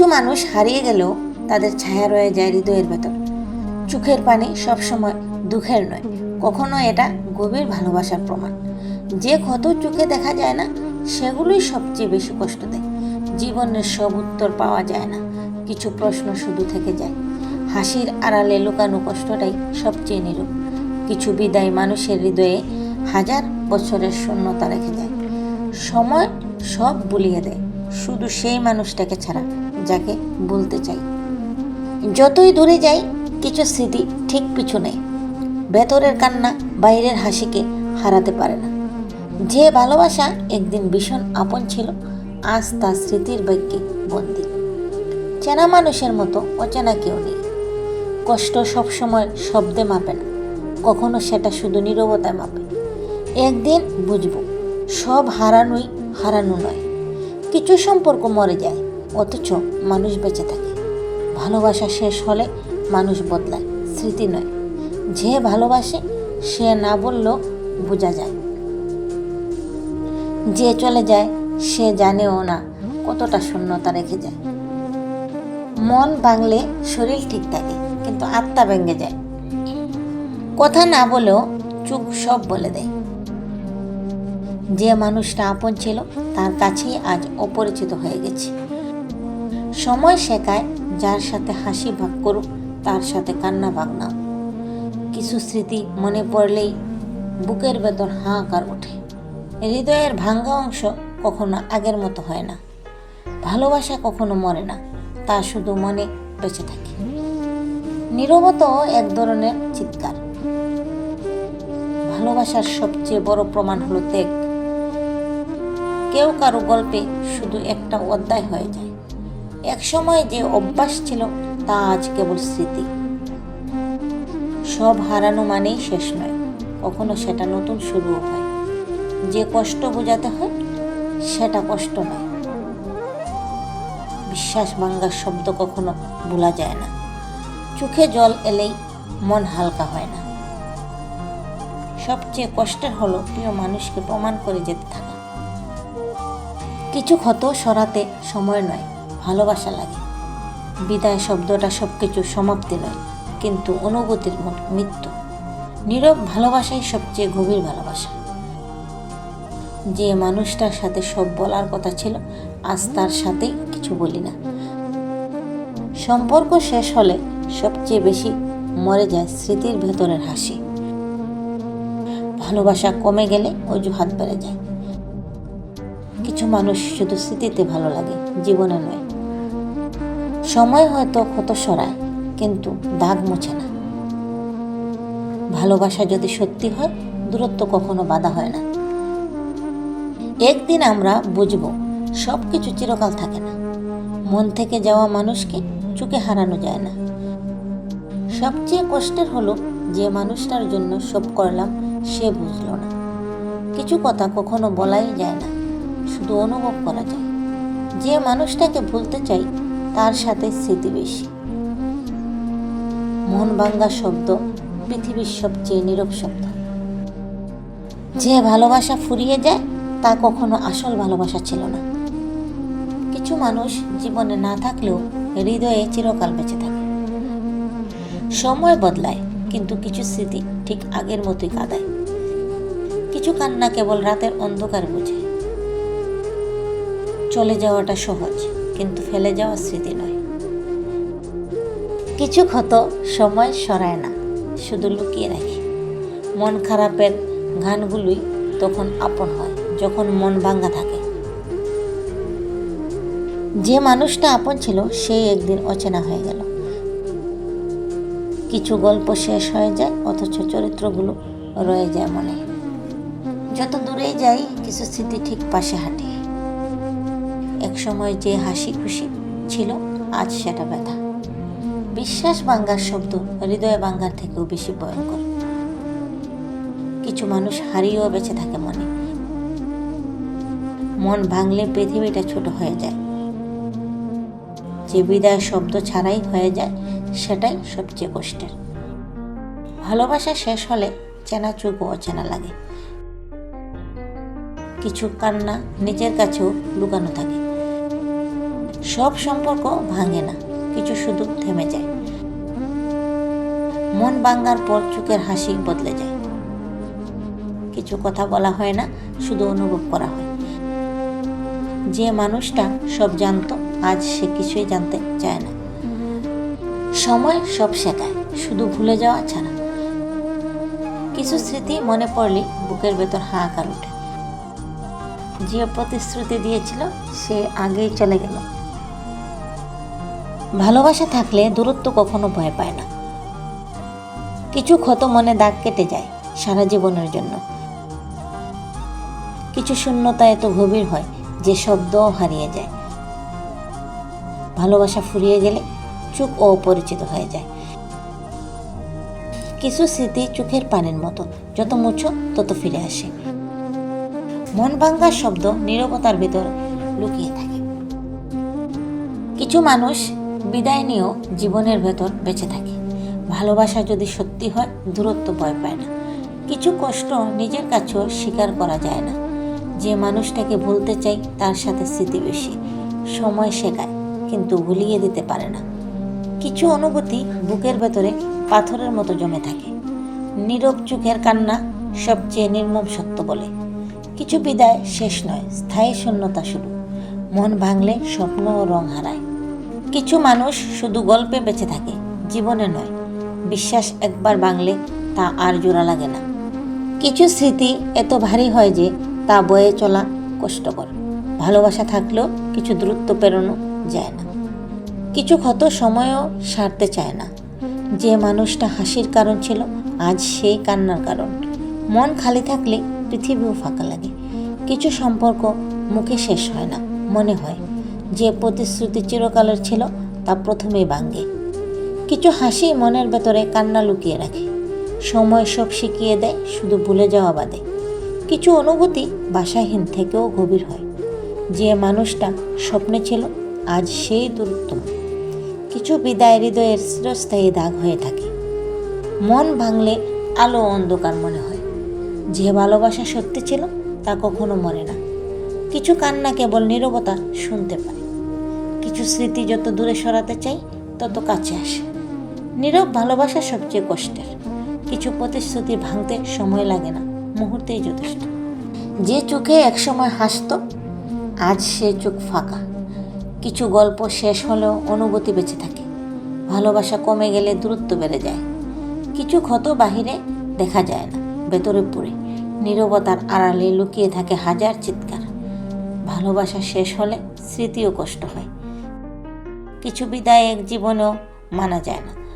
কিছু মানুষ হারিয়ে গেলেও তাদের ছায়া রয়ে যায় হৃদয়ের ভেতর। চোখের পানি সবসময় দুঃখের নয়, কখনো এটা গভীর ভালোবাসার প্রমাণ। যে ক্ষত চোখে দেখা যায় না, সেগুলোই সবচেয়ে বেশি কষ্ট দেয়। জীবনের সব উত্তর পাওয়া যায় না, কিছু প্রশ্ন শুধু থেকে যায়। হাসির আড়ালে লুকানো কষ্টটাই সবচেয়ে নিরূপ। কিছু বিদায় মানুষের হৃদয়ে হাজার বছরের শূন্যতা রেখে যায়। সময় সব বুলিয়ে দেয়, শুধু সেই মানুষটাকে ছাড়া। যাকে বলতে চাই। যতই দূরে যাই, কিছু স্মৃতি ঠিক পিছু নেই ভেতরের কান্না বাইরের হাসিকে হারাতে পারে না। যে ভালোবাসা একদিন ভীষণ আপন ছিল, আজ তা স্মৃতির বাক্যে বন্দী। চেনা মানুষের মতো অচেনা কেউ নেই। কষ্ট সবসময় শব্দে মাপে না, কখনো সেটা শুধু নীরবতায় মাপে। একদিন বুঝব, সব হারানোই হারানো নয়। কিছু সম্পর্ক মরে যায় অথচ মানুষ বেঁচে থাকে। ভালোবাসা শেষ হলে মানুষ বদলায়, স্মৃতি নয়। যে ভালোবাসে, সে না বললেও বোঝা যায়। যে চলে যায়, সে জানেও না কতটা শূন্যতা রেখে যায়। মন ভাঙলে শরীর ঠিক থাকে, কিন্তু আত্মা ভেঙে যায়। কথা না বলেও চুপ সব বলে দেয়। যে মানুষটা আপন ছিল, তার কাছেই আজ অপরিচিত হয়ে গেছে। সময় শেখায়, যার সাথে হাসি ভাগ করুক তার সাথে কান্না ভাগ নাও। কিছু স্মৃতি মনে পড়লেই বুকের ভেতর হাঁকার ওঠে। হৃদয়ের ভাঙ্গা অংশ কখনো আগের মতো হয় না। ভালোবাসা কখনো মরে না, তা শুধু মনে বেঁচে থাকে। নীরবতাও এক ধরনের চিৎকার। ভালোবাসার সবচেয়ে বড় প্রমাণ হলো ত্যাগ। কেউ কারও গল্পে শুধু একটা অধ্যায় হয়ে যায়। এক সময় যে অভ্যাস ছিল, তা আজ কেবল স্মৃতি। সব হারানো মানেই শেষ নয়, কখনো সেটা নতুন শুরুও হয়। যে কষ্ট বোঝাতে হয়, সেটা কষ্ট নয়। বিশ্বাস ভাঙ্গার শব্দ কখনো ভোলা যায় না। চোখে জল এলেই মন হালকা হয় না। সবচেয়ে কষ্টের হলো প্রিয় মানুষকে প্রমাণ করে যেতে থাকা। কিছু ক্ষত সরাতে সময় নয় ভালোবাসা লাগে। বিদায় শব্দটা সব কিছু সমাপ্তি নয়, কিন্তু অনুভূতির মৃত্যু। নীরব ভালোবাসাই সবচেয়ে গভীর ভালোবাসা। যে মানুষটার সাথে সব বলার কথা ছিল, আজ তার সাথেই কিছু বলি না। সম্পর্ক শেষ হলে সবচেয়ে বেশি মরে যায় স্মৃতির ভেতরের হাসি। ভালোবাসা কমে গেলে অজুহাত বেড়ে যায়। কিছু মানুষ শুধু স্মৃতিতে ভালো লাগে, জীবনে নয়। সময় হয়তো ক্ষত সরায়, কিন্তু দাগ মুছে না। ভালোবাসা যদি সত্যি হয়, দূরত্ব কখনো বাধা হয় না। একদিন আমরা বুঝব সব কিছু চিরকাল থাকে না। মন থেকে যাওয়া মানুষকে চোখে হারানো যায় না। সবচেয়ে কষ্টের হলো, যে মানুষটার জন্য সব করলাম, সে বুঝলো না। কিছু কথা কখনো বলাই যায় না, শুধু অনুভব করা যায়। যে মানুষটাকে ভুলতে চাই তার সাথে স্মৃতি বেশি। মন ভাঙ্গা শব্দ পৃথিবীর সবচেয়ে নীরব শব্দ। যে ভালোবাসা ফুরিয়ে যায়, তা কখনো আসল ভালোবাসা ছিল না। কিছু মানুষ জীবনে না থাকলেও হৃদয়ে চিরকাল বেঁচে থাকে। সময় বদলায়, কিন্তু কিছু স্মৃতি ঠিক আগের মতোই কাঁদায়। কিছু কান্না কেবল রাতের অন্ধকার বুঝে চলে যাওয়াটা সহজ। কিন্তু ফেলে যাওয়া স্মৃতি নয়। কিছু ক্ষত সময় সরায় না, শুধু লুকিয়ে রাখে। মন খারাপের গানগুলোই তখন আপন হয়, যখন মন ভাঙ্গা থাকে। যে মানুষটা আপন ছিল সেই একদিন অচেনা হয়ে গেল। কিছু গল্প শেষ হয়ে যায়, অথচ চরিত্রগুলো রয়ে যায় মনে। যত দূরেই যাই, কিছু স্মৃতি ঠিক পাশে হাঁটে। এক সময় যে হাসি খুশি ছিল, আজ সেটা ব্যথা। বিশ্বাস ভাঙ্গার শব্দ হৃদয় ভাঙ্গার থেকেও বেশি ভয়ঙ্কর। কিছু মানুষ হারিয়েও বেঁচে থাকে মনে। মন ভাঙলে পৃথিবীটা ছোট হয়ে যায়। যে বিদায় শব্দ ছাড়াই হয়ে যায়, সেটাই সবচেয়ে কষ্টের। ভালোবাসা শেষ হলে চেনা চোখও অচেনা লাগে। কিছু কান্না নিজের কাছেও লুকানো থাকে। সব সম্পর্ক ভাঙে না, কিছু শুধু থেমে যায়। মন ভাঙ্গার পর চোখের হাসি বদলে যায়। কিছু কথা বলা হয় না, শুধু অনুভব করা হয়। যে মানুষটা সব জানতো, আজ সে কিছুই জানতে চায় না। সময় সব শেখায়, শুধু ভুলে যাওয়া ছাড়া। কিছু স্মৃতি মনে পড়লে বুকের ভেতর হাহাকার ওঠে। যে প্রতিশ্রুতি দিয়েছিল, সে আগেই চলে গেল। ভালোবাসা থাকলে দূরত্ব কখনো ভয় পায় না। কিছু ক্ষত মনে দাগ কেটে যায় সারা জীবনের জন্য। কিছু শূন্যতা এত গভীর হয় যে শব্দও হারিয়ে যায়। ভালোবাসা ফুরিয়ে গেলে ও অপরিচিত হয়ে যায়। কিছু স্মৃতি চোখের পানের মতো, যত মুছো তত ফিরে আসে। মন ভাঙ্গার শব্দ নীরবতার ভেতর লুকিয়ে থাকে। কিছু মানুষ বিদায় নিয়েও জীবনের ভেতর বেঁচে থাকে। ভালোবাসা যদি সত্যি হয়, দূরত্ব ভয় পায় না। কিছু কষ্ট নিজের কাছেও স্বীকার করা যায় না। যে মানুষটাকে ভুলতে চাই, তার সাথে স্মৃতি বেশি। সময় শেখায়, কিন্তু ভুলিয়ে দিতে পারে না। কিছু অনুভূতি বুকের ভেতরে পাথরের মতো জমে থাকে। নীরব চোখের কান্না সবচেয়ে নির্মম সত্য বলে। কিছু বিদায় শেষ নয়, স্থায়ী শূন্যতা শুরু। মন ভাঙলে স্বপ্ন ও রং হারায়। কিছু মানুষ শুধু গল্পে বেঁচে থাকে, জীবনে নয়। বিশ্বাস একবার ভাঙলে তা আর জোড়া লাগে না। কিছু স্মৃতি এত ভারী হয় যে তা বয়ে চলা কষ্টকর। ভালোবাসা থাকলেও কিছু দূরত্ব পেরোনো যায় না। কিছু ক্ষত সময়ও সারতে চায় না। যে মানুষটা হাসির কারণ ছিল, আজ সেই কান্নার কারণ। মন খালি থাকলে পৃথিবীও ফাঁকা লাগে। কিছু সম্পর্ক মুখে শেষ হয় না, মনে হয়। যে প্রতিশ্রুতি চিরকালের ছিল, তা প্রথমেই ভাঙ্গে কিছু হাসি মনের ভেতরে কান্না লুকিয়ে রাখে। সময় সব শিখিয়ে দেয়, শুধু ভুলে যাওয়া বাদে। কিছু অনুভূতি বাসাহীন থেকেও গভীর হয়। যে মানুষটা স্বপ্নে ছিল, আজ সেই দূরত্ব। কিছু বিদায় হৃদয়ের চিরস্থায়ী দাগ হয়ে থাকে। মন ভাঙলে আলো অন্ধকার মনে হয়। যে ভালোবাসা সত্যি ছিল, তা কখনো মরে না। কিছু কান্না কেবল নীরবতা শুনতে পায়। কিছু স্মৃতি যত দূরে সরাতে চাই, তত কাছে আসে। নীরব ভালোবাসা সবচেয়ে কষ্টের। কিছু প্রতিশ্রুতি ভাঙতে সময় লাগে না, মুহূর্তেই যথেষ্ট। যে চোখে একসময় হাসতো, আজ সে চোখ ফাঁকা। কিছু গল্প শেষ হলেও অনুভূতি বেঁচে থাকে। ভালোবাসা কমে গেলে দূরত্ব বেড়ে যায়। কিছু ক্ষত বাহিরে দেখা যায় না, ভেতরে পুরে নীরবতার আড়ালে লুকিয়ে থাকে হাজার চিৎকার। ভালোবাসা শেষ হলে স্মৃতিও কষ্ট হয়। কিছু বিদায় এক জীবনেও মানা যায় না।